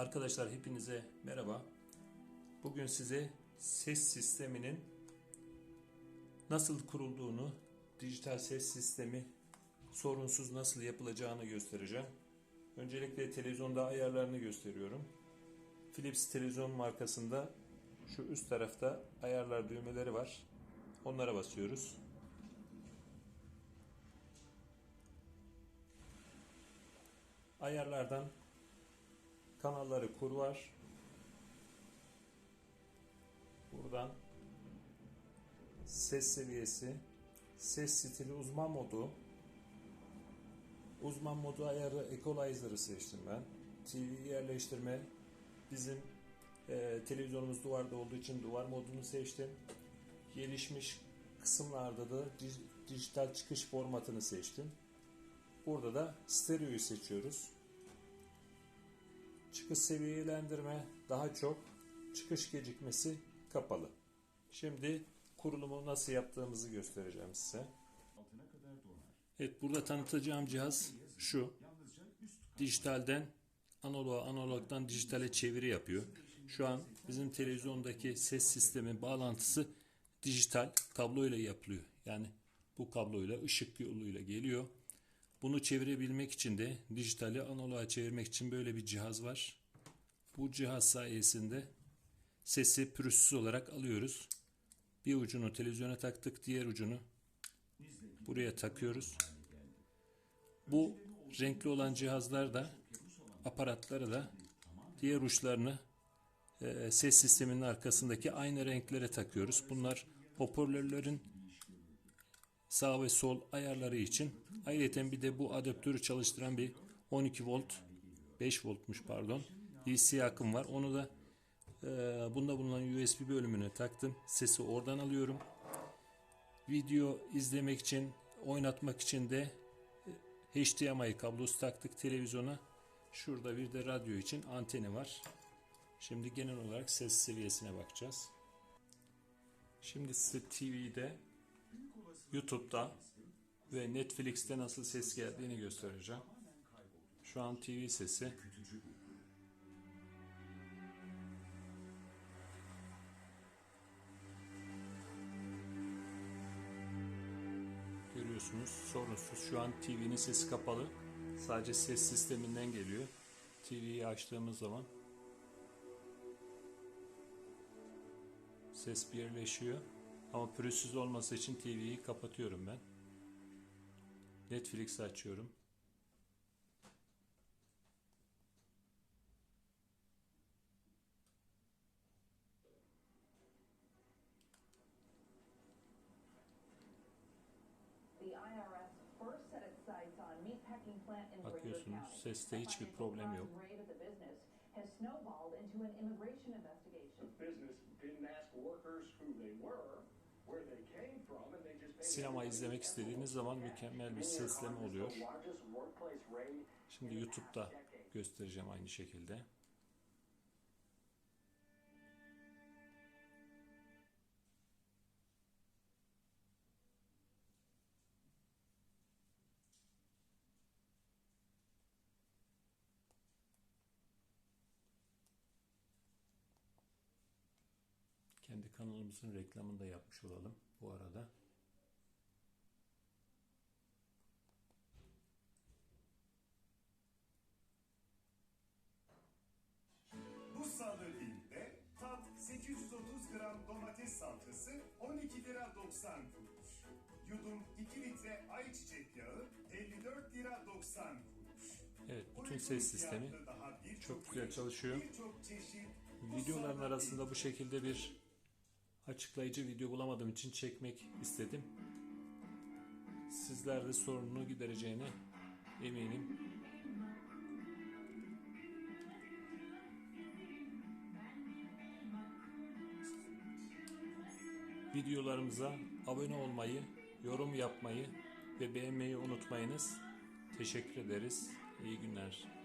Arkadaşlar hepinize merhaba. Bugün size ses sisteminin nasıl kurulduğunu, dijital ses sistemi sorunsuz nasıl yapılacağını göstereceğim. Öncelikle televizyonda ayarlarını gösteriyorum. Philips televizyon markasında şu üst tarafta ayarlar düğmeleri var. Onlara basıyoruz. Ayarlardan kanalları kur var. Buradan ses seviyesi, ses stili uzman modu, uzman modu ayarı equalizer'ı seçtim ben. TV yerleştirme bizim e, televizyonumuz duvarda olduğu için duvar modunu seçtim. Gelişmiş kısımlarda da dij- dijital çıkış formatını seçtim. Burada da stereoyu seçiyoruz. Çıkış seviyelendirme daha çok, çıkış gecikmesi kapalı. Şimdi kurulumu nasıl yaptığımızı göstereceğim size. Evet burada tanıtacağım cihaz şu. Dijitalden analoğa, analogdan dijitale çeviri yapıyor. Şu an bizim televizyondaki ses sistemi bağlantısı dijital kabloyla yapılıyor. Yani bu kabloyla ışık yoluyla geliyor. Bunu çevirebilmek için de dijitali analoğa çevirmek için böyle bir cihaz var. Bu cihaz sayesinde sesi pürüzsüz olarak alıyoruz. Bir ucunu televizyona taktık, diğer ucunu buraya takıyoruz. Bu renkli olan cihazlar da aparatları da diğer uçlarını e, ses sisteminin arkasındaki aynı renklere takıyoruz. Bunlar hoparlörlerin sağ ve sol ayarları için. Ayrıca bir de bu adaptörü çalıştıran bir 12 volt 5 voltmuş pardon DC akım var. Onu da e, bunda bulunan USB bölümüne taktım. Sesi oradan alıyorum. Video izlemek için, oynatmak için de HDMI kablosu taktık televizyona. Şurada bir de radyo için anteni var. Şimdi genel olarak ses seviyesine bakacağız. Şimdi size TV'de, YouTube'da ve Netflix'te nasıl ses geldiğini göstereceğim. Şu an TV sesi. Görüyorsunuz sorunsuz. Şu an TV'nin sesi kapalı. Sadece ses sisteminden geliyor. TV'yi açtığımız zaman ses birleşiyor. Ama pürüzsüz olması için TV'yi kapatıyorum ben. İn Brevard Bakıyorsunuz, seste hiçbir problem yok. Sinema izlemek istediğiniz zaman mükemmel bir sesleme oluyor. Şimdi YouTube'da göstereceğim aynı şekilde. Kendi kanalımızın reklamını da yapmış olalım bu arada. Domates salçası 12 lira 90 kuruş. Yudum 2 litre ayçiçek yağı 54 lira 90 kuruş. Evet, bütün ses sistemi çok güzel çalışıyor. Videoların arasında bu şekilde bir açıklayıcı video bulamadığım için çekmek istedim. Sizler de sorununu gidereceğine eminim. Videolarımıza abone olmayı, yorum yapmayı ve beğenmeyi unutmayınız. Teşekkür ederiz. İyi günler.